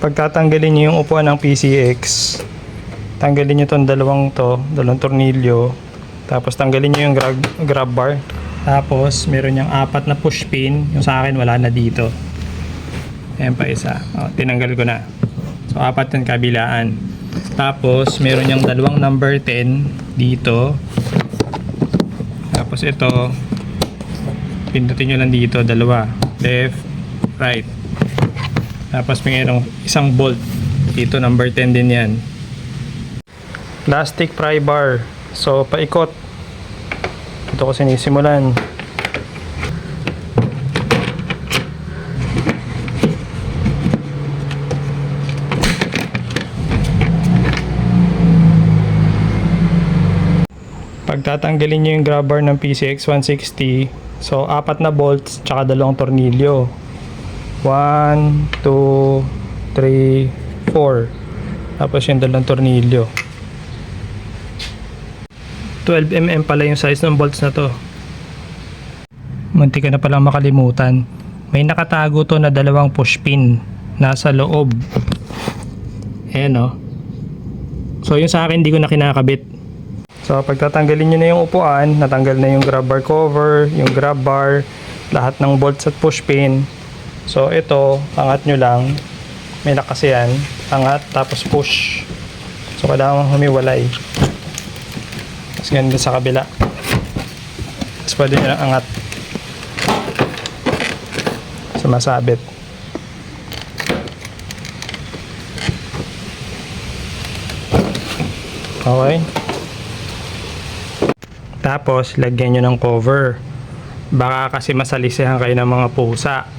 Pagtatanggalin nyo yung upuan ng PCX, tanggalin nyo tong dalawang to, dalawang tornilyo. Tapos tanggalin nyo yung grab, grab bar. Tapos meron yung apat na push pin. Yung sa akin wala na dito. Ayan pa isa. O, tinanggal ko na. So apat yung kabilaan. Tapos meron yung dalawang number 10 dito. Tapos ito, pindutin nyo lang dito, dalawa. Left, right. Tapos mayroong isang bolt. Dito, number 10 din yan. Plastic pry bar. So, paikot. Ito ko sinisimulan. Pagtatanggalin nyo yung grab bar ng PCX 160, so apat na bolts tsaka dalawang tornilyo. 1, 2, 3, 4. Tapos yung dalawang tornilyo. 12mm pala yung size ng bolts na to. Munti ka na palang makalimutan. May nakatago to na dalawang push pin nasa loob. Ayan o. So yung sa akin hindi ko na kinakabit. So pagtatanggalin nyo na yung upuan, natanggal na yung grab bar cover, yung grab bar, lahat ng bolts at push pin. So ito, angat nyo lang. May lakas yan. Angat, tapos push. So kailangan humiwalay. Tapos din sa kabila. Tapos pwede nyo lang angat. Sumasabit. Okay. Tapos, lagyan nyo ng cover. Baka kasi masalisihan kayo ng mga pusa.